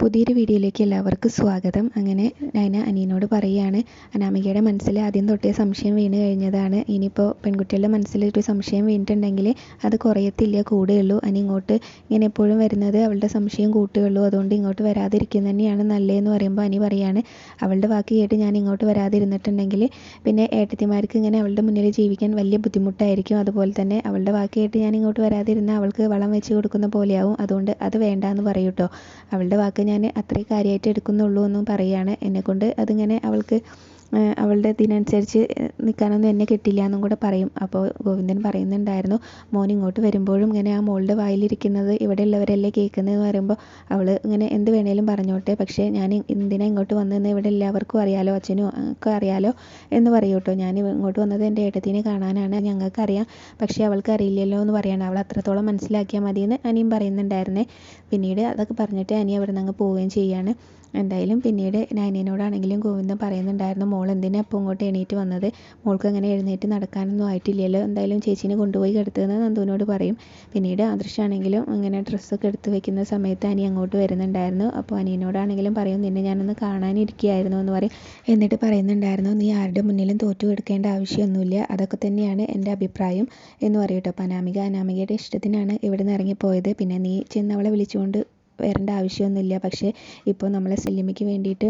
പുതിയൊരു വീഡിയോയിലേക്ക് എല്ലാവർക്കും സ്വാഗതം. അങ്ങനെ നയന അനിയനോട് പറയുകയാണ് അനാമികയുടെ മനസ്സിൽ ആദ്യം തൊട്ടേ സംശയം വീണ് കഴിഞ്ഞതാണ്. ഇനിയിപ്പോൾ പെൺകുട്ടികളുടെ മനസ്സിൽ ഒരു സംശയം വീണിട്ടുണ്ടെങ്കിൽ അത് കുറയത്തില്ല കൂടുകയുള്ളൂ. അനി ഇങ്ങോട്ട് ഇങ്ങനെ എപ്പോഴും വരുന്നത് അവളുടെ സംശയം കൂട്ടുകയുള്ളൂ. അതുകൊണ്ട് ഇങ്ങോട്ട് വരാതിരിക്കുന്നത് തന്നെയാണ് നല്ലതെന്ന് പറയുമ്പോൾ അനി പറയാണ് അവളുടെ വാക്ക് കേട്ട് ഞാൻ ഇങ്ങോട്ട് വരാതിരുന്നിട്ടുണ്ടെങ്കിൽ പിന്നെ ഏട്ടത്തിമാർക്ക് ഇങ്ങനെ അവളുടെ മുന്നിൽ ജീവിക്കാൻ വലിയ ബുദ്ധിമുട്ടായിരിക്കും. അതുപോലെ തന്നെ അവളുടെ വാക്ക് കേട്ട് ഞാൻ ഇങ്ങോട്ട് വരാതിരുന്ന അവൾക്ക് വളം വെച്ച് കൊടുക്കുന്ന പോലെയാവും. അതുകൊണ്ട് അത് വേണ്ട എന്ന് പറയൂട്ടോ അവളുടെ വാക്ക് ഞാൻ അത്രേ കാര്യമായിട്ട് എടുക്കുന്നുള്ളൂ എന്നും പറയുകയാണ് എന്നെക്കൊണ്ട് അതിങ്ങനെ അവൾക്ക് അവളുടെ ഇതിനനുസരിച്ച് നിൽക്കാനൊന്നും എന്നെ കിട്ടില്ല എന്നും കൂടെ പറയും. അപ്പോൾ ഗോവിന്ദൻ പറയുന്നുണ്ടായിരുന്നു മോൻ ഇങ്ങോട്ട് വരുമ്പോഴും ഇങ്ങനെ ആ മോളുടെ വായിലിരിക്കുന്നത് ഇവിടെ ഉള്ളവരല്ലേ കേൾക്കുന്നതെന്ന് പറയുമ്പോൾ അവൾ ഇങ്ങനെ എന്ത് വേണേലും പറഞ്ഞോട്ടെ പക്ഷേ ഞാൻ എന്തിനാ ഇങ്ങോട്ട് വന്നതെന്ന് ഇവിടെ എല്ലാവർക്കും അറിയാലോ അച്ഛനും ഒക്കെ അറിയാലോ എന്ന് പറയും കേട്ടോ. ഞാൻ ഇങ്ങോട്ട് വന്നത് എന്റെ ഏട്ടത്തിനെ കാണാനാണ് ഞങ്ങൾക്കറിയാം പക്ഷേ അവൾക്ക് അറിയില്ലല്ലോ എന്ന് പറയണം. അവൾ അത്രത്തോളം മനസ്സിലാക്കിയാൽ മതിയെന്ന് അനിയും പറയുന്നുണ്ടായിരുന്നേ. പിന്നീട് അതൊക്കെ പറഞ്ഞിട്ട് അനി അവിടെ നിന്ന് അങ്ങ് പോവുകയും ചെയ്യാണ്. എന്തായാലും പിന്നീട് നൈനേനോടാണെങ്കിലും ഗോവിന്ദൻ പറയുന്നുണ്ടായിരുന്നു മോൾ എന്തിനാ അപ്പോൾ ഇങ്ങോട്ട് എണീറ്റ് വന്നത്? മോൾക്ക് അങ്ങനെ എഴുന്നേറ്റ് നടക്കാനൊന്നും ആയിട്ടില്ലല്ലോ. എന്തായാലും ചേച്ചീനെ കൊണ്ടുപോയി കിടത്തുമെന്ന് നന്ദുവിനോട് പറയും. പിന്നീട് ആദർശാണെങ്കിലും അങ്ങനെ ഡ്രസ്സൊക്കെ എടുത്ത് വെക്കുന്ന സമയത്ത് അനി അങ്ങോട്ട് വരുന്നുണ്ടായിരുന്നു. അപ്പോൾ അനിയനോടാണെങ്കിലും പറയും നിന്നെ ഞാനൊന്ന് കാണാനിരിക്കുകയായിരുന്നു എന്ന് പറയും. എന്നിട്ട് പറയുന്നുണ്ടായിരുന്നു നീ ആരുടെ മുന്നിലും തോറ്റു കൊടുക്കേണ്ട ആവശ്യമൊന്നുമില്ല. അതൊക്കെ തന്നെയാണ് എന്റെ അഭിപ്രായം എന്ന് പറയും അപ്പോൾ അനാമിക അനാമികയുടെ ഇഷ്ടത്തിനാണ് ഇവിടെ നിന്ന് ഇറങ്ങിപ്പോയത്. പിന്നെ നീ ചെന്ന് അവളെ വിളിച്ചുകൊണ്ട് വരേണ്ട ആവശ്യമൊന്നുമില്ല. പക്ഷേ ഇപ്പോൾ നമ്മളെ സെല്ലിമയ്ക്ക് വേണ്ടിയിട്ട്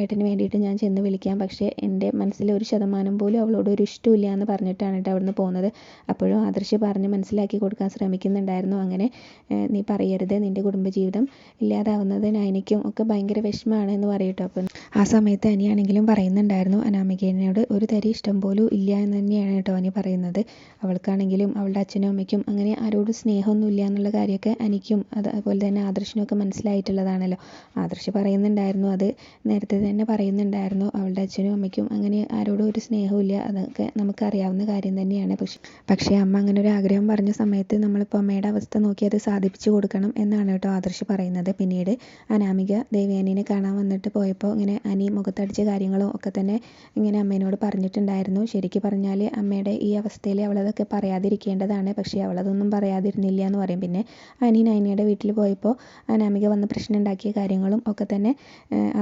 ഏട്ടന് വേണ്ടിയിട്ട് ഞാൻ ചെന്ന് വിളിക്കാം. പക്ഷേ എന്റെ മനസ്സിൽ ഒരു ശതമാനം പോലും അവളോട് ഒരു ഇഷ്ടമില്ല എന്ന് പറഞ്ഞിട്ടാണ് കേട്ടോ അവിടുന്ന് പോകുന്നത്. അപ്പോഴും ആദർശ് പറഞ്ഞ് മനസ്സിലാക്കി കൊടുക്കാൻ ശ്രമിക്കുന്നുണ്ടായിരുന്നു. അങ്ങനെ നീ പറയരുത്. നിന്റെ കുടുംബജീവിതം ഇല്ലാതാവുന്നത് നയനയ്ക്കും ഒക്കെ ഭയങ്കര വിഷമമാണ് എന്ന് പറയട്ടോ അപ്പം ആ സമയത്ത് അനിയാണെങ്കിലും പറയുന്നുണ്ടായിരുന്നു അനാമികേനോട് ഒരു തരി ഇഷ്ടം പോലും ഇല്ല എന്ന് തന്നെയാണ് കേട്ടോ അനി പറയുന്നത്. അവൾക്കാണെങ്കിലും അവളുടെ അച്ഛനും അമ്മയ്ക്കും അങ്ങനെ ആരോടും സ്നേഹമൊന്നും ഇല്ല എന്നുള്ള കാര്യമൊക്കെ അനിക്കും അതുപോലെ തന്നെ ആദർശിനൊക്കെ മനസ്സിലായിട്ടുള്ളതാണല്ലോ. ആദർശ് പറയുന്നുണ്ടായിരുന്നു അത് നേരത്തെ തന്നെ പറയുന്നുണ്ടായിരുന്നു. അവളുടെ അച്ഛനും അമ്മയ്ക്കും അങ്ങനെ ആരോടും ഒരു സ്നേഹമില്ല അതൊക്കെ നമുക്കറിയാവുന്ന കാര്യം തന്നെയാണ്. പക്ഷെ പക്ഷേ അമ്മ അങ്ങനെ ഒരു ആഗ്രഹം പറഞ്ഞ സമയത്ത് നമ്മളിപ്പോൾ അമ്മയുടെ അവസ്ഥ നോക്കി അത് സാധിപ്പിച്ചു കൊടുക്കണം എന്നാണ് കേട്ടോ ആദർശ് പറയുന്നത്. പിന്നീട് അനാമിക ദേവയാനിനെ കാണാൻ വന്നിട്ട് പോയപ്പോൾ ഇങ്ങനെ അനി മുഖത്തടിച്ച കാര്യങ്ങളും ഒക്കെ തന്നെ ഇങ്ങനെ അമ്മേനോട് പറഞ്ഞിട്ടുണ്ടായിരുന്നു. ശരിക്കും പറഞ്ഞാൽ അമ്മയുടെ ഈ അവസ്ഥയിൽ അവളതൊക്കെ പറയാതിരിക്കേണ്ടതാണ്. പക്ഷേ അവളതൊന്നും പറയാതിരുന്നില്ല എന്ന് പറയും. പിന്നെ അനി നൈനയുടെ വീട്ടിൽ പോയപ്പോൾ അനാമിക വന്ന് പ്രശ്നം ഉണ്ടാക്കിയ കാര്യങ്ങളും ഒക്കെ തന്നെ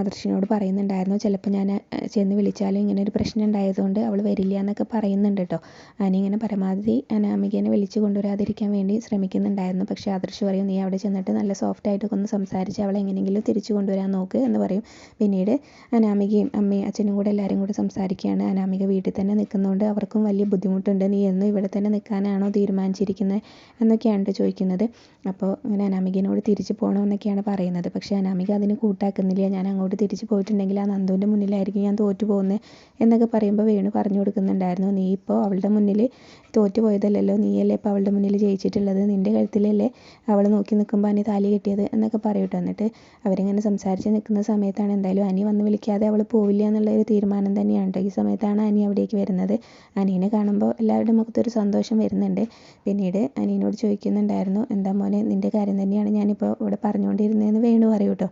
ആദർശിനോട് പറയുന്നുണ്ടായിരുന്നു. ചിലപ്പോൾ ഞാൻ ചെന്ന് വിളിച്ചാലും ഇങ്ങനെ ഒരു പ്രശ്നം ഉണ്ടായതുകൊണ്ട് അവൾ വരില്ല എന്നൊക്കെ പറയുന്നുണ്ട് കേട്ടോ. അനി ഇങ്ങനെ പരമാവധി അനാമികനെ വിളിച്ചു കൊണ്ടുവരാതിരിക്കാൻ വേണ്ടി ശ്രമിക്കുന്നുണ്ടായിരുന്നു. പക്ഷേ ആദർശ് പറയും നീ അവിടെ ചെന്നിട്ട് നല്ല സോഫ്റ്റ് ആയിട്ടൊക്കെ ഒന്ന് സംസാരിച്ച് അവളെ എങ്ങനെയെങ്കിലും തിരിച്ചു കൊണ്ടുവരാൻ നോക്ക് എന്ന് പറയും. പിന്നീട് അനാമികയും അമ്മയും അച്ഛനും കൂടെ എല്ലാവരും കൂടെ സംസാരിക്കുകയാണ്. അനാമിക വീട്ടിൽ തന്നെ നിൽക്കുന്നതുകൊണ്ട് അവർക്കും വലിയ ബുദ്ധിമുട്ടുണ്ട്. നീ എന്നും ഇവിടെ തന്നെ നിൽക്കാനാണോ തീരുമാനിച്ചിരിക്കുന്നത് എന്നൊക്കെയാണ് ചോദിക്കുന്നത്. അപ്പോൾ അങ്ങനെ അനാമികനോട് തിരിച്ചു പോകണമെന്നൊക്കെയാണ് പറയുന്നത്. പക്ഷേ അനാമിക അതിന് കൂട്ടാക്കുന്നില്ല. ഞാൻ അങ്ങോട്ട് തിരിച്ചു പോയിട്ടുണ്ടെങ്കിൽ ആ നന്ദുവിന്റെ മുന്നിലായിരിക്കും ഞാൻ തോറ്റു പോകുന്നത് എന്നൊക്കെ പറയുമ്പോൾ വേണു പറഞ്ഞു കൊടുക്കുന്നുണ്ടായിരുന്നു. നീ ഇപ്പോൾ അവളുടെ മുന്നിൽ തോറ്റു പോയതല്ലല്ലോ നീയല്ലേ ഇപ്പോൾ അവളുടെ മുന്നിൽ ജയിച്ചിട്ടുള്ളത്? നിന്റെ കഴുത്തിലല്ലേ അവൾ നോക്കി നിൽക്കുമ്പോൾ അനി താലി കെട്ടിയത്? എന്നൊക്കെ പറയട്ടോ. എന്നിട്ട് അവരിങ്ങനെ സംസാരിച്ച് നിൽക്കുന്ന സമയത്താണ് എന്തായാലും അനി വന്ന് വിളിക്കാതെ അവൾ പോവില്ല എന്നുള്ള ഒരു തീരുമാനം തന്നെയാണ് ഈ സമയത്താണ് അനി അവിടേക്ക് വരുന്നത്. അനീനെ കാണുമ്പോൾ എല്ലാവരുടെ മുഖത്തൊരു സന്തോഷം വരുന്നുണ്ട്. പിന്നീട് അനീനോട് ചോദിക്കുന്നുണ്ടായിരുന്നു എന്താ മോനെ നിന്റെ കാര്യം തന്നെയാണ് ഞാനിപ്പോൾ ഇവിടെ പറഞ്ഞുകൊണ്ടിരുന്നതെന്ന് വേണു പറയൂ കേട്ടോ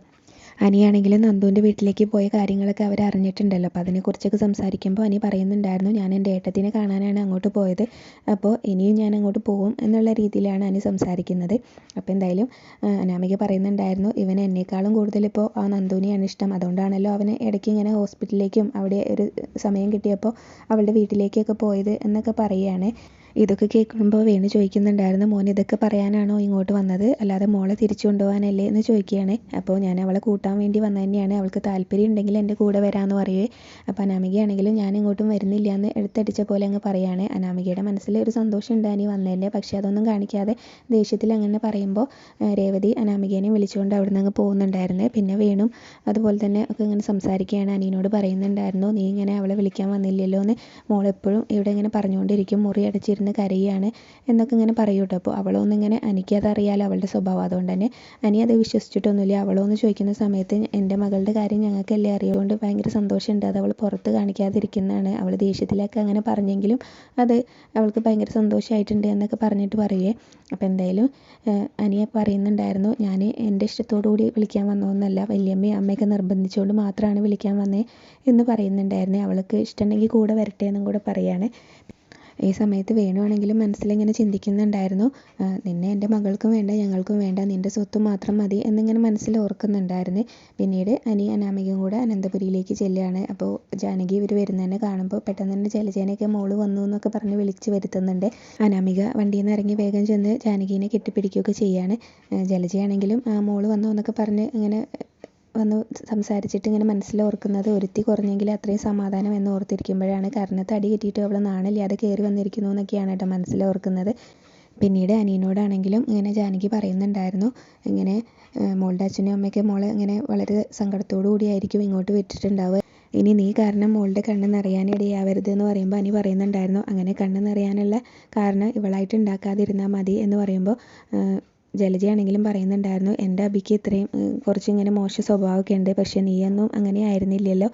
അനിയാണെങ്കിലും നന്ദുവിന്റെ വീട്ടിലേക്ക് പോയ കാര്യങ്ങളൊക്കെ അവർ അറിഞ്ഞിട്ടുണ്ടല്ലോ. അപ്പോൾ അതിനെക്കുറിച്ചൊക്കെ സംസാരിക്കുമ്പോൾ അനി പറയുന്നുണ്ടായിരുന്നു ഞാൻ എന്റെ ഏട്ടത്തിനെ കാണാനാണ് അങ്ങോട്ട് പോയത്. അപ്പോൾ ഇനിയും ഞാൻ അങ്ങോട്ട് പോകും എന്നുള്ള രീതിയിലാണ് അനി സംസാരിക്കുന്നത്. അപ്പോൾ എന്തായാലും അനാമിക പറയുന്നുണ്ടായിരുന്നു ഇവൻ എന്നെക്കാളും കൂടുതൽ ഇപ്പോൾ ആ നന്ദുവിനെയാണ് ഇഷ്ടം. അതുകൊണ്ടാണല്ലോ അവന് ഇടയ്ക്ക് ഇങ്ങനെ ഹോസ്പിറ്റലിലേക്കും അവിടെ ഒരു സമയം കിട്ടിയപ്പോൾ അവളുടെ വീട്ടിലേക്കൊക്കെ പോയത് എന്നൊക്കെ പറയുകയാണ്. ഇതൊക്കെ കേൾക്കുമ്പോൾ വേണു ചോദിക്കുന്നുണ്ടായിരുന്നു. മോൻ ഇതൊക്കെ പറയാനാണോ ഇങ്ങോട്ട് വന്നത്? അല്ലാതെ മോളെ തിരിച്ചു കൊണ്ടുപോകാനല്ലേ എന്ന് ചോദിക്കുകയാണ്. അപ്പോൾ ഞാൻ അവളെ കൂട്ടാൻ വേണ്ടി വന്നത് തന്നെയാണ്. അവൾക്ക് താല്പര്യം ഉണ്ടെങ്കിൽ എന്റെ കൂടെ വരാമെന്ന് പറയുവേ. അപ്പോൾ അനാമികയാണെങ്കിലും ഞാൻ ഇങ്ങോട്ടും വരുന്നില്ല എന്ന് എടുത്തടിച്ച പോലെ അങ്ങ് പറയുകയാണ് അനാമികയുടെ മനസ്സിൽ ഒരു സന്തോഷം ഉണ്ടായി വന്നതിന്റെ പക്ഷേ അതൊന്നും കാണിക്കാതെ ദേഷ്യത്തിൽ അങ്ങനെ പറയുമ്പോൾ രേവതി അനാമികേനെ വിളിച്ചുകൊണ്ട് അവിടെ നിന്ന് പോകുന്നുണ്ടായിരുന്നു. പിന്നെ വേണു അതുപോലെ തന്നെ ഒക്കെ ഇങ്ങനെ സംസാരിക്കുകയാണ്. അനിയനോട് പറയുന്നുണ്ടായിരുന്നു നീ ഇങ്ങനെ അവളെ വിളിക്കാൻ വന്നില്ലല്ലോ എന്ന് മോളെപ്പോഴും ഇവിടെ ഇങ്ങനെ പറഞ്ഞുകൊണ്ടിരിക്കും. മുറി അടച്ചിരുന്ന് ഇരുന്ന് കരയുകയാണ് എന്നൊക്കെ ഇങ്ങനെ പറയും കേട്ടോ അപ്പോൾ അവളൊന്നും ഇങ്ങനെ എനിക്കത് അറിയാലോ അവളുടെ സ്വഭാവം. അതുകൊണ്ട് തന്നെ അനി അത് വിശ്വസിച്ചിട്ടൊന്നുമില്ല. അവളൊന്ന് ചോദിക്കുന്ന സമയത്ത് എന്റെ മകളുടെ കാര്യം ഞങ്ങൾക്കല്ലേ അറിയുകൊണ്ട് ഭയങ്കര സന്തോഷമുണ്ട്. അത് അവൾ പുറത്ത് കാണിക്കാതിരിക്കുന്നതാണ്. അവൾ ദേഷ്യത്തിലൊക്കെ അങ്ങനെ പറഞ്ഞെങ്കിലും അത് അവൾക്ക് ഭയങ്കര സന്തോഷമായിട്ടുണ്ട് എന്നൊക്കെ പറഞ്ഞിട്ട് പറയേ അപ്പോൾ എന്തായാലും അനിയ പറയുന്നുണ്ടായിരുന്നു ഞാൻ എന്റെ കൂടി വിളിക്കാൻ വന്നതൊന്നല്ല. വല്യമ്മയും അമ്മയൊക്കെ നിർബന്ധിച്ചുകൊണ്ട് മാത്രമാണ് വിളിക്കാൻ വന്നേ എന്ന് പറയുന്നുണ്ടായിരുന്നേ. അവൾക്ക് ഇഷ്ടമുണ്ടെങ്കിൽ കൂടെ വരട്ടെ എന്നും കൂടെ പറയാണ്. ഈ സമയത്ത് വേണുവാണെങ്കിലും മനസ്സിലിങ്ങനെ ചിന്തിക്കുന്നുണ്ടായിരുന്നു. നിന്നെ എന്റെ മകൾക്കും വേണ്ട ഞങ്ങൾക്കും വേണ്ട നിന്റെ സ്വത്ത് മാത്രം മതി എന്നിങ്ങനെ മനസ്സിൽ ഓർക്കുന്നുണ്ടായിരുന്നു. പിന്നീട് അനി അനാമികയും കൂടെ അനന്തപുരിയിലേക്ക് ചെല്ലുകയാണ്. അപ്പോൾ ജാനകി ഇവർ വരുന്നതന്നെ കാണുമ്പോൾ പെട്ടെന്ന് തന്നെ ജലജേനയൊക്കെ മോൾ വന്നു എന്നൊക്കെ പറഞ്ഞ് വിളിച്ച് വരുത്തുന്നുണ്ട്. അനാമിക വണ്ടിയിൽ നിന്ന് ഇറങ്ങി വേഗം ചെന്ന് ജാനകീനെ കെട്ടിപ്പിടിക്കുകയൊക്കെ ചെയ്യാണ്. ജലജയാണെങ്കിലും ആ മോൾ വന്നു എന്നൊക്കെ പറഞ്ഞ് ഇങ്ങനെ വന്ന് സംസാരിച്ചിട്ട് ഇങ്ങനെ മനസ്സിൽ ഓർക്കുന്നത് ഒരുത്തി കുറഞ്ഞെങ്കിൽ അത്രയും സമാധാനം എന്ന് ഓർത്തിരിക്കുമ്പോഴാണ്. കർണത്ത് അടി കിട്ടിയിട്ട് അവൾ നാണില്ലാതെ കയറി വന്നിരിക്കുന്നു എന്നൊക്കെയാണ് കേട്ടോ മനസ്സിൽ ഓർക്കുന്നത് പിന്നീട് അനിയനോടാണെങ്കിലും ഇങ്ങനെ ജാനകി പറയുന്നുണ്ടായിരുന്നു. ഇങ്ങനെ മോളുടെ അച്ഛനും അമ്മയൊക്കെ മോളെ ഇങ്ങനെ വളരെ സങ്കടത്തോടു കൂടിയായിരിക്കും ഇങ്ങോട്ട് വിട്ടിട്ടുണ്ടാവുക. ഇനി നീ കാരണം മോളുടെ കണ്ണ് നിറയാനിടയാവരുത് എന്ന് പറയുമ്പോൾ അനി പറയുന്നുണ്ടായിരുന്നു. അങ്ങനെ കണ്ണ് നിറയാനുള്ള കാരണം ഇവളായിട്ട് ഉണ്ടാക്കാതിരുന്നാൽ മതി എന്ന് പറയുമ്പോൾ ജലജയാണെങ്കിലും പറയുന്നുണ്ടായിരുന്നു എന്റെ അബിക്ക് ഇത്രയും കുറച്ച് ഇങ്ങനെ മോശ സ്വഭാവമൊക്കെ ഉണ്ട്. പക്ഷെ നീയൊന്നും അങ്ങനെ ആയിരുന്നില്ലല്ലോ.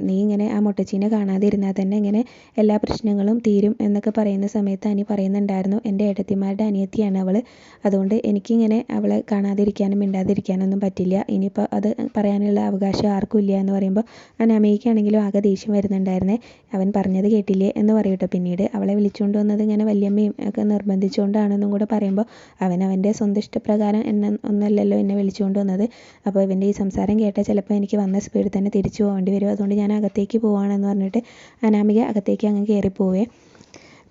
നീ ഇങ്ങനെ ആ മുട്ടച്ചീനെ കാണാതിരുന്നാൽ തന്നെ ഇങ്ങനെ എല്ലാ പ്രശ്നങ്ങളും തീരും എന്നൊക്കെ പറയുന്ന സമയത്ത് അനി പറയുന്നുണ്ടായിരുന്നു എന്റെ ഏട്ടത്തിമാരുടെ അനിയത്തിയാണ് അവൾ അതുകൊണ്ട് എനിക്കിങ്ങനെ അവളെ കാണാതിരിക്കാനും മിണ്ടാതിരിക്കാനൊന്നും പറ്റില്ല. ഇനിയിപ്പോൾ അത് പറയാനുള്ള അവകാശം ആർക്കും ഇല്ല എന്ന് പറയുമ്പോൾ അനാമികയ്ക്കാണെങ്കിലും ആകെ ദേഷ്യം വരുന്നുണ്ടായിരുന്നേ. അവൻ പറഞ്ഞത് കേട്ടില്ലേ? എന്ന് പറയട്ടോ. പിന്നീട് അവളെ വിളിച്ചുകൊണ്ട് വന്നത് ഇങ്ങനെ വല്യമ്മയും ഒക്കെ നിർബന്ധിച്ചുകൊണ്ടാണെന്നും കൂടെ പറയുമ്പോൾ അവൻ അവന്റെ സ്വന്തം ഇഷ്ടപ്രകാരം എന്നെ ഒന്നല്ലല്ലോ എന്നെ വിളിച്ചുകൊണ്ട് വന്നത്. അപ്പോൾ ഇവന്റെ ഈ സംസാരം കേട്ടാൽ ചിലപ്പോൾ എനിക്ക് വന്ന സ്പീഡിൽ തന്നെ തിരിച്ചു പോകേണ്ടി വരും. അതുകൊണ്ട് ഞാൻ അകത്തേക്ക് പോവാണെന്ന് പറഞ്ഞിട്ട് അനാമിക അകത്തേക്ക് അങ്ങ് കയറിപ്പോവേ.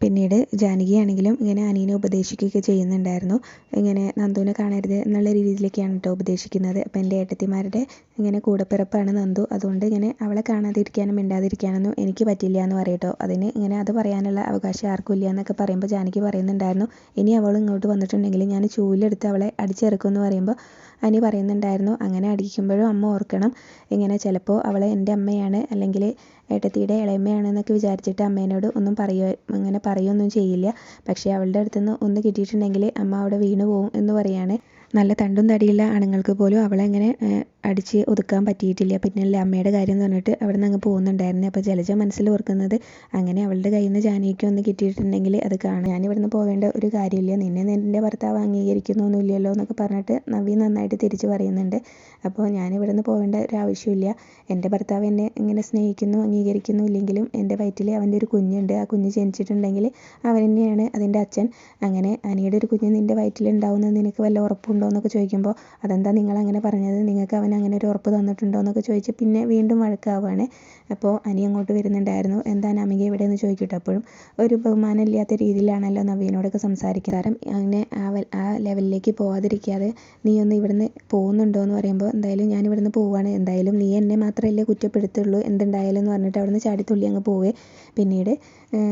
പിന്നീട് ജാനകിയാണെങ്കിലും ഇങ്ങനെ അനിയനെ ഉപദേശിക്കുകയൊക്കെ ചെയ്യുന്നുണ്ടായിരുന്നു. ഇങ്ങനെ നന്ദുവിനെ കാണരുത് എന്നുള്ള രീതിയിലേക്കാണ് കേട്ടോ ഉപദേശിക്കുന്നത്. അപ്പോൾ എന്റെ ഏട്ടത്തിമാരുടെ ഇങ്ങനെ കൂടപ്പിറപ്പാണ് നന്ദു. അതുകൊണ്ട് ഇങ്ങനെ അവളെ കാണാതിരിക്കാനും മിണ്ടാതിരിക്കാനൊന്നും എനിക്ക് പറ്റില്ല എന്ന് പറയട്ടോ. അതിന് ഇങ്ങനെ അത് പറയാനുള്ള അവകാശം ആർക്കും ഇല്ല എന്നൊക്കെ പറയുമ്പോൾ ജാനകി പറയുന്നുണ്ടായിരുന്നു. ഇനി അവൾ ഇങ്ങോട്ട് വന്നിട്ടുണ്ടെങ്കിൽ ഞാൻ ചൂലെടുത്ത് അവളെ അടിച്ചിറക്കും എന്ന് പറയുമ്പോൾ അനി പറയുന്നുണ്ടായിരുന്നു. അങ്ങനെ അടിക്കുമ്പോഴും അമ്മ ഓർക്കണം. ഇങ്ങനെ ചിലപ്പോൾ അവളെ എന്റെ അമ്മയാണ് അല്ലെങ്കിൽ ഏട്ടത്തിയുടെ ഇളയമ്മയാണെന്നൊക്കെ വിചാരിച്ചിട്ട് അമ്മേനോട് ഒന്നും പറയുക അങ്ങനെ പറയുകയൊന്നും ചെയ്യില്ല. പക്ഷേ അവളുടെ അടുത്തുനിന്ന് ഒന്ന് കിട്ടിയിട്ടുണ്ടെങ്കിൽ അമ്മ അവിടെ വീണു പോകും എന്ന് പറയാണ്. നല്ല തണ്ടും തടിയുള്ള ആണുങ്ങൾക്ക് പോലും അവളെ അങ്ങനെ അടിച്ച് ഒതുക്കാൻ പറ്റിയിട്ടില്ല. പിന്നല്ലേ അമ്മയുടെ കാര്യം പറഞ്ഞിട്ട് അവിടെ നിന്ന് അങ്ങ് പോകുന്നുണ്ടായിരുന്നു. അപ്പോൾ ജലജ മനസ്സിൽ ഓർക്കുന്നത് അങ്ങനെ അവളുടെ കയ്യിൽ നിന്ന് ജാനകിക്ക് ഒന്ന് കിട്ടിയിട്ടുണ്ടെങ്കിൽ അത് കാണാം ഞാൻ ഇവിടുന്ന് പോകേണ്ട ഒരു കാര്യമില്ല. നിന്നെ നിന്റെ ഭർത്താവ് അംഗീകരിക്കുന്നൊന്നുമില്ലല്ലോ എന്നൊക്കെ പറഞ്ഞിട്ട് നവി നന്നായിട്ട് തിരിച്ച് പറയുന്നുണ്ട്. അപ്പോൾ ഞാൻ ഇവിടുന്ന് പോകേണ്ട ഒരു ആവശ്യമില്ല. എന്റെ ഭർത്താവ് എന്നെ ഇങ്ങനെ സ്നേഹിക്കുന്നു അംഗീകരിക്കുന്നു ഇല്ലെങ്കിലും എന്റെ വയറ്റിൽ അവന്റെ ഒരു കുഞ്ഞുണ്ട്. ആ കുഞ്ഞ് ജനിച്ചിട്ടുണ്ടെങ്കിൽ അവൻ തന്നെയാണ് അതിന്റെ അച്ഛൻ. അങ്ങനെ അനിയുടെ ഒരു കുഞ്ഞ് നിന്റെ വയറ്റിലുണ്ടാവുമെന്ന് നിനക്ക് വല്ല ഉറപ്പുണ്ടോ? എന്നൊക്കെ ചോദിക്കുമ്പോൾ അതെന്താ നിങ്ങൾ അങ്ങനെ പറഞ്ഞത്? നിങ്ങൾക്ക് അവൻ അങ്ങനെ ഒരു ഉറപ്പ് തന്നിട്ടുണ്ടോ എന്നൊക്കെ ചോദിച്ച് പിന്നെ വീണ്ടും വഴക്കാവുകയാണ് അപ്പോൾ അനി അങ്ങോട്ട് വരുന്നുണ്ടായിരുന്നു. എന്താ നമിക ഇവിടെ എന്ന് ചോദിക്കട്ടെ? അപ്പോഴും ഒരു ബഹുമാനമില്ലാത്ത രീതിയിലാണല്ലോ നവീനോടൊക്കെ സംസാരിക്കുന്നത്. കാരണം അങ്ങനെ ആ ലെവലിലേക്ക് പോവാതിരിക്കാതെ നീ ഒന്ന് ഇവിടുന്ന് പോകുന്നുണ്ടോ എന്ന് പറയുമ്പോൾ എന്തായാലും ഞാൻ ഇവിടുന്ന് പോവാണ്. എന്തായാലും നീ എന്നെ മാത്രമല്ലേ കുറ്റപ്പെടുത്തുള്ളൂ. എന്തുണ്ടായാലും എന്ന് പറഞ്ഞിട്ട് അവിടുന്ന് ചാടിത്തുള്ളി അങ്ങ് പോവേ. പിന്നീട്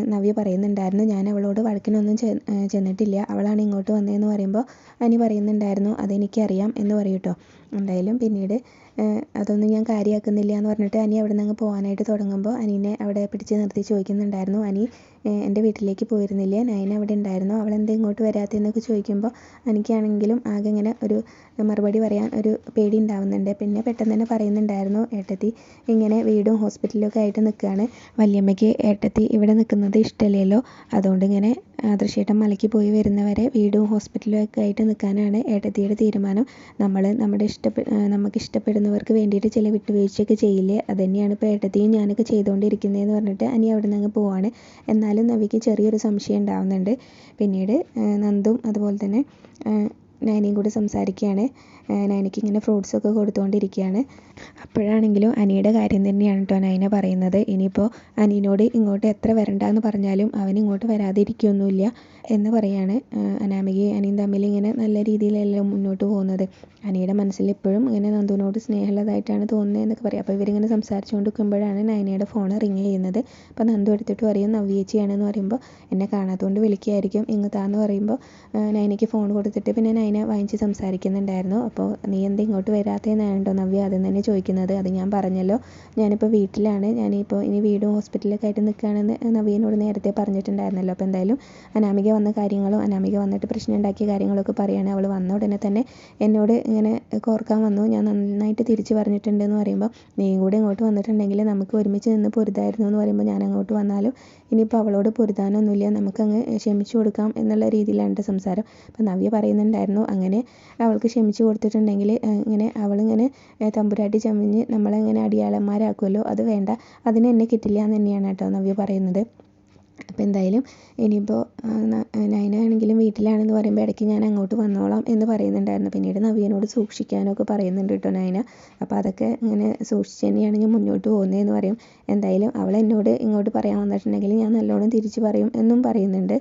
നവ്യ പറയുന്നുണ്ടായിരുന്നു ഞാൻ അവളോട് വഴക്കിനൊന്നും ചെന്നിട്ടില്ല. അവളാണ് ഇങ്ങോട്ട് വന്നതെന്ന് പറയുമ്പോൾ അനി പറയുന്നുണ്ടായിരുന്നു അതെനിക്കറിയാം എന്ന് പറയും കേട്ടോ എന്തായാലും പിന്നീട് അതൊന്നും ഞാൻ കാര്യമാക്കുന്നില്ല എന്ന് പറഞ്ഞിട്ട് അനി അവിടെ നിന്ന് അങ്ങ് പോകാനായിട്ട് തുടങ്ങുമ്പോൾ അനീനെ അവിടെ പിടിച്ച് നിർത്തി ചോദിക്കുന്നുണ്ടായിരുന്നു. അനി എന്റെ വീട്ടിലേക്ക് പോയിരുന്നില്ല? നയന അവിടെ ഉണ്ടായിരുന്നു? അവൾ അവളെന്താ ഇങ്ങോട്ട് വരാത്തതെന്നൊക്കെ ചോദിക്കുമ്പോൾ എനിക്കാണെങ്കിലും ആകെ ഇങ്ങനെ ഒരു മറുപടി പറയാൻ ഒരു പേടി ഉണ്ടാവുന്നുണ്ട്. പിന്നെ പെട്ടെന്ന് തന്നെ പറയുന്നുണ്ടായിരുന്നു ഏട്ടത്തി ഇങ്ങനെ വീടും ഹോസ്പിറ്റലൊക്കെ ആയിട്ട് നിൽക്കുകയാണ്. വല്യമ്മയ്ക്ക് ഏട്ടത്തി ഇവിടെ നിൽക്കുന്നത് ഇഷ്ടമല്ലല്ലോ. അതുകൊണ്ട് ഇങ്ങനെ ആദർശേട്ടൻ മലയ്ക്ക് പോയി വരുന്നവരെ വീടും ഹോസ്പിറ്റലും ഒക്കെ ആയിട്ട് നിൽക്കാനാണ് ഏട്ടത്തിയുടെ തീരുമാനം. നമ്മൾ നമ്മുടെ ഇഷ്ടപ്പെ നമുക്ക് ഇഷ്ടപ്പെടുന്നവർക്ക് വേണ്ടിയിട്ട് ചില വിട്ടുവീഴ്ചയൊക്കെ ചെയ്യില്ലേ? അത് തന്നെയാണ് ഇപ്പോൾ ഏട്ടത്തിയും ഞാനൊക്കെ ചെയ്തുകൊണ്ടിരിക്കുന്നതെന്ന് പറഞ്ഞിട്ട് അനി അവിടെ നിന്ന് അങ്ങ് പോവാണ്. എന്നാലും നവിക്ക് ചെറിയൊരു സംശയം ഉണ്ടാവുന്നുണ്ട്. പിന്നീട് നന്ദും അതുപോലെ തന്നെ നയനയും കൂടി സംസാരിക്കുകയാണ്. നാനിക്ക് ഇങ്ങനെ ഫ്രൂട്ട്സൊക്കെ കൊടുത്തുകൊണ്ടിരിക്കുകയാണ് അപ്പോഴാണെങ്കിലും അനിയുടെ കാര്യം തന്നെയാണ് കേട്ടോ നൈന പറയുന്നത്. ഇനിയിപ്പോൾ അനിയനോട് ഇങ്ങോട്ട് എത്ര വരണ്ടെന്ന് പറഞ്ഞാലും അവൻ ഇങ്ങോട്ട് വരാതിരിക്കുകയൊന്നുമില്ല എന്ന് പറയാണ്. അനാമികയും അനിയും തമ്മിൽ ഇങ്ങനെ നല്ല രീതിയിലല്ല മുന്നോട്ട് പോകുന്നത്. അനിയുടെ മനസ്സിൽ ഇപ്പോഴും ഇങ്ങനെ നന്ദുവിനോട് സ്നേഹമുള്ളതായിട്ടാണ് തോന്നുന്നത് എന്നൊക്കെ പറയും. അപ്പോൾ ഇവരിങ്ങനെ സംസാരിച്ചുകൊണ്ട് നിൽക്കുമ്പോഴാണ് നൈനയുടെ ഫോൺ റിങ് ചെയ്യുന്നത്. അപ്പോൾ നന്ദു എടുത്തിട്ട് പറയും നവ്യേച്ചിയാണെന്ന് പറയുമ്പോൾ എന്നെ കാണാത്തതുകൊണ്ട് വിളിക്കുകയായിരിക്കും ഇങ്ങത്താന്ന് പറയുമ്പോൾ നൈനയ്ക്ക് ഫോൺ കൊടുത്തിട്ട് പിന്നെ നയന വാങ്ങിച്ച് സംസാരിക്കുന്നുണ്ടായിരുന്നു. അപ്പോൾ നീ എന്താ ഇങ്ങോട്ട് വരാത്തതെന്നാണ് നവ്യ? ആദ്യം തന്നെ ചോദിക്കുന്നത്. അത് ഞാൻ പറഞ്ഞല്ലോ. ഞാനിപ്പോൾ വീട്ടിലാണ്. ഞാനിപ്പോൾ ഇനി വീടും ഹോസ്പിറ്റലൊക്കെ ആയിട്ട് നിൽക്കുകയാണെന്ന് നവ്യനോട് നേരത്തെ പറഞ്ഞിട്ടുണ്ടായിരുന്നല്ലോ. അപ്പോൾ എന്തായാലും അനാമിക വന്ന കാര്യങ്ങളും അനാമിക വന്നിട്ട് പ്രശ്നം ഉണ്ടാക്കിയ കാര്യങ്ങളൊക്കെ പറയുകയാണ് അവൾ വന്ന ഉടനെ തന്നെ എന്നോട് ഇങ്ങനെ കോർക്കാൻ വന്നു. ഞാൻ നന്നായിട്ട് തിരിച്ച് പറഞ്ഞിട്ടുണ്ടെന്ന് പറയുമ്പോൾ നീയും കൂടെ ഇങ്ങോട്ട് വന്നിട്ടുണ്ടെങ്കിൽ നമുക്ക് ഒരുമിച്ച് നിന്ന് പൊരുതായിരുന്നു എന്ന് പറയുമ്പോൾ ഞാൻ അങ്ങോട്ട് വന്നാലും ഇനിയിപ്പോൾ അവളോട് പൊരുതാനൊന്നുമില്ല. നമുക്കങ്ങ് ക്ഷമിച്ചു കൊടുക്കാം എന്നുള്ള രീതിയിലാണ് എന്റെ സംസാരം. അപ്പം നവ്യ പറയുന്നുണ്ടായിരുന്നു അങ്ങനെ അവൾക്ക് ക്ഷമിച്ചു കൊടുത്തിട്ടുണ്ടെങ്കിൽ ഇങ്ങനെ അവളിങ്ങനെ തമ്പുരാട്ടി ചമഞ്ഞ് നമ്മളെങ്ങനെ അടിയാളന്മാരാക്കുമല്ലോ അത് വേണ്ട. അതിന് എന്നെ കിട്ടില്ല എന്ന് തന്നെയാണ് കേട്ടോ നവ്യ പറയുന്നത്. അപ്പോൾ എന്തായാലും ഇനിയിപ്പോൾ ആണെങ്കിലും വീട്ടിലാണെന്ന് പറയുമ്പോൾ ഇടയ്ക്ക് ഞാൻ അങ്ങോട്ട് വന്നോളാം എന്ന് പറയുന്നുണ്ടായിരുന്നു. പിന്നീട് നവ്യനോട് സൂക്ഷിക്കാനൊക്കെ പറയുന്നുണ്ട് കേട്ടോ നൈന അപ്പോൾ അതൊക്കെ ഇങ്ങനെ സൂക്ഷിച്ച് തന്നെയാണ് ഞാൻ മുന്നോട്ട് പോകുന്നതെന്ന് പറയും. എന്തായാലും അവൾ എന്നോട് ഇങ്ങോട്ട് പറയാൻ വന്നിട്ടുണ്ടെങ്കിൽ ഞാൻ നല്ലോണം തിരിച്ച് പറയും എന്നും പറയുന്നുണ്ട്.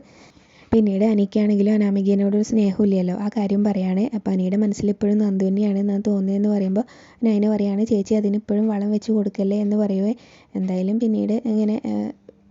പിന്നീട് അനിക്കാണെങ്കിലും അനാമികേനോട് ഒരു സ്നേഹമില്ലല്ലോ. ആ കാര്യം പറയുകയാണെ അപ്പോൾ അനിയുടെ മനസ്സിൽ ഇപ്പോഴും നന്ദു തന്നെയാണ് എന്നാണ് തോന്നുന്നതെന്ന് പറയുമ്പോൾ നൈന പറയുകയാണ് ചേച്ചി അതിനിപ്പോഴും വളം വെച്ച് കൊടുക്കല്ലേ? എന്ന് പറയുവേ. എന്തായാലും പിന്നീട് ഇങ്ങനെ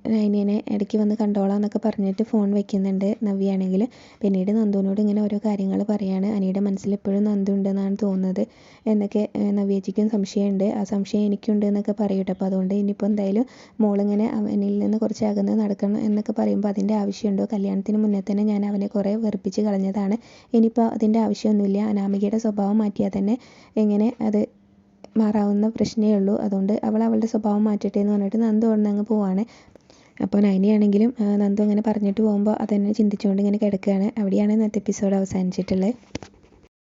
നയനേനെ ഇടയ്ക്ക് വന്ന് കണ്ടോളാം എന്നൊക്കെ പറഞ്ഞിട്ട് ഫോൺ വെക്കുന്നുണ്ട് നവ്യയാണെങ്കിൽ പിന്നീട് നന്ദുവിനോട് ഇങ്ങനെ ഓരോ കാര്യങ്ങൾ പറയാണ്. അനിയുടെ മനസ്സിൽ എപ്പോഴും നന്ദു ഉണ്ടെന്നാണ് തോന്നുന്നത് എന്നൊക്കെ നവ്യജിക്കും സംശയമുണ്ട്. ആ സംശയം എനിക്കുണ്ട് എന്നൊക്കെ പറയട്ടെ അപ്പോൾ അതുകൊണ്ട് ഇനിയിപ്പോൾ എന്തായാലും മോളിങ്ങനെ അവനിൽ നിന്ന് കുറച്ച് അകന്ന് നടക്കണം എന്നൊക്കെ പറയുമ്പോൾ അതിന്റെ ആവശ്യമുണ്ടോ? കല്യാണത്തിന് മുന്നേ തന്നെ ഞാൻ അവനെ കുറേ വെറുപ്പിച്ച് കളഞ്ഞതാണ്. ഇനിയിപ്പോൾ അതിന്റെ ആവശ്യമൊന്നുമില്ല. അനാമികയുടെ സ്വഭാവം മാറ്റിയാൽ തന്നെ എങ്ങനെ അത് മാറാവുന്ന പ്രശ്നമേ ഉള്ളൂ. അതുകൊണ്ട് അവൾ അവളുടെ സ്വഭാവം മാറ്റട്ടെ എന്ന് പറഞ്ഞിട്ട് നന്ദു അവിടെ അങ്ങ് പോവാണ്. അപ്പോൾ നൈനിയാണെങ്കിലും നന്ദു അങ്ങനെ പറഞ്ഞിട്ട് പോകുമ്പോൾ അതന്നെ ചിന്തിച്ചുകൊണ്ട് ഇങ്ങനെ കിടക്കുകയാണ്. അവിടെയാണ് ഇന്നത്തെ എപ്പിസോഡ് അവസാനിച്ചിട്ടുള്ളത്.